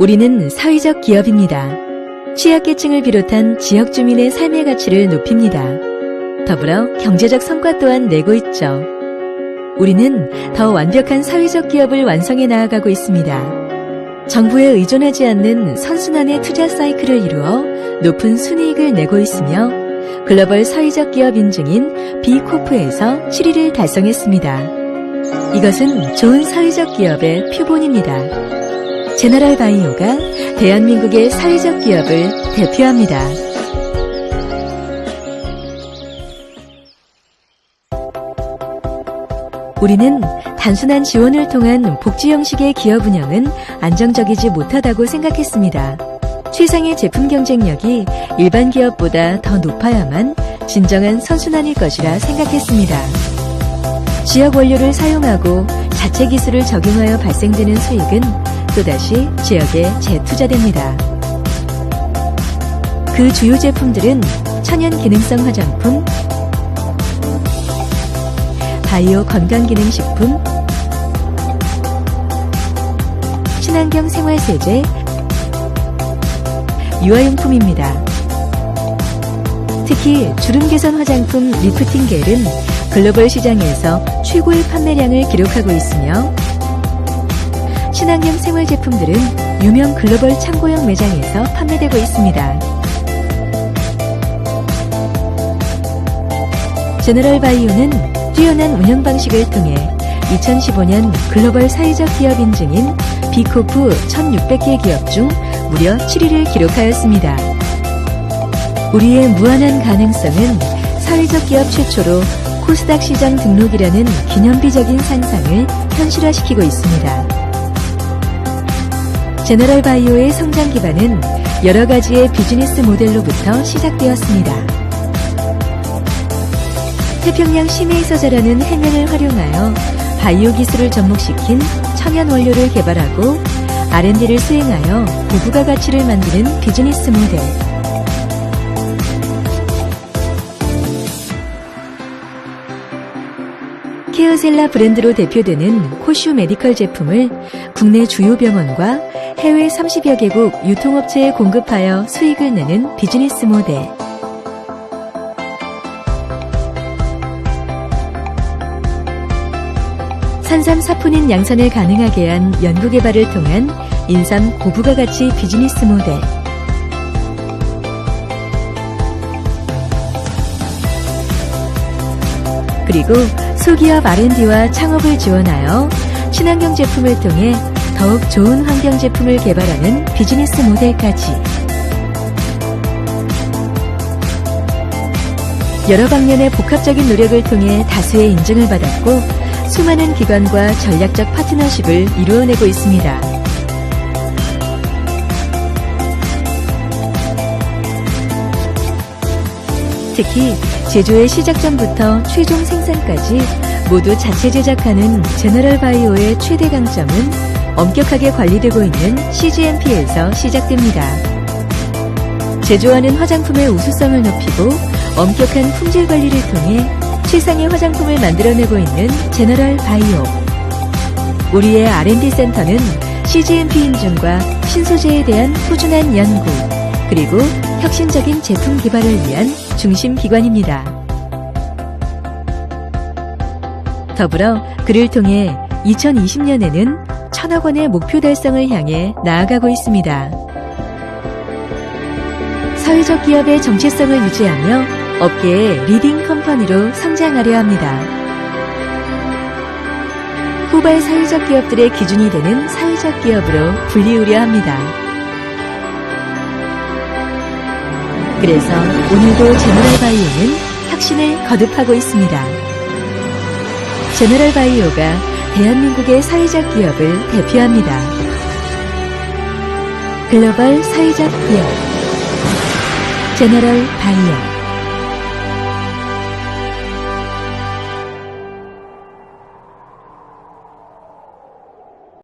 우리는 사회적 기업입니다. 취약계층을 비롯한 지역 주민의 삶의 가치를 높입니다. 더불어 경제적 성과 또한 내고 있죠. 우리는 더 완벽한 사회적 기업을 완성해 나아가고 있습니다. 정부에 의존하지 않는 선순환의 투자 사이클을 이루어 높은 순이익을 내고 있으며 글로벌 사회적 기업 인증인 B코프에서 7위를 달성했습니다. 이것은 좋은 사회적 기업의 표본입니다. 제너럴 바이오가 대한민국의 사회적 기업을 대표합니다. 우리는 단순한 지원을 통한 복지 형식의 기업 운영은 안정적이지 못하다고 생각했습니다. 최상의 제품 경쟁력이 일반 기업보다 더 높아야만 진정한 선순환일 것이라 생각했습니다. 지역 원료를 사용하고 자체 기술을 적용하여 발생되는 수익은 또다시 지역에 재투자됩니다. 그 주요 제품들은 천연 기능성 화장품, 바이오 건강기능식품, 친환경 생활세제, 유아용품입니다. 특히 주름 개선 화장품 리프팅 겔은 글로벌 시장에서 최고의 판매량을 기록하고 있으며 친환경 생활 제품들은 유명 글로벌 창고형 매장에서 판매되고 있습니다. 제너럴 바이오는 뛰어난 운영 방식을 통해 2015년 글로벌 사회적 기업 인증인 비코프 1600개 기업 중 무려 7위를 기록하였습니다. 우리의 무한한 가능성은 사회적 기업 최초로 코스닥 시장 등록이라는 기념비적인 상상을 현실화시키고 있습니다. 제너럴 바이오의 성장 기반은 여러 가지의 비즈니스 모델로부터 시작되었습니다. 태평양 심해에서 자라는 해면을 활용하여 바이오 기술을 접목시킨 천연 원료를 개발하고 R&D를 수행하여 고부가 가치를 만드는 비즈니스 모델. 케어셀라 브랜드로 대표되는 코슈 메디컬 제품을 국내 주요 병원과 해외 30여 개국 유통업체에 공급하여 수익을 내는 비즈니스 모델. 산삼 사포닌 양산을 가능하게 한 연구개발을 통한 인삼 고부가 가치 비즈니스 모델. 그리고 소기업 R&D와 창업을 지원하여 친환경 제품을 통해 더욱 좋은 환경 제품을 개발하는 비즈니스 모델까지. 여러 방면의 복합적인 노력을 통해 다수의 인증을 받았고 수많은 기관과 전략적 파트너십을 이루어내고 있습니다. 특히 제조의 시작 전부터 최종 생산까지 모두 자체 제작하는 제너럴 바이오의 최대 강점은 엄격하게 관리되고 있는 CGMP에서 시작됩니다. 제조하는 화장품의 우수성을 높이고 엄격한 품질 관리를 통해 최상의 화장품을 만들어내고 있는 제너럴 바이오. 우리의 R&D 센터는 CGMP 인증과 신소재에 대한 꾸준한 연구, 그리고 혁신적인 제품 개발을 위한 중심 기관입니다. 더불어 그를 통해 2020년에는 천억 원의 목표 달성을 향해 나아가고 있습니다. 사회적 기업의 정체성을 유지하며 업계의 리딩 컴퍼니로 성장하려 합니다. 후발 사회적 기업들의 기준이 되는 사회적 기업으로 불리우려 합니다. 그래서 오늘도 제너럴 바이오는 혁신을 거듭하고 있습니다. 제너럴 바이오가 대한민국의 사회적 기업을 대표합니다. 글로벌 사회적 기업 제너럴 바이오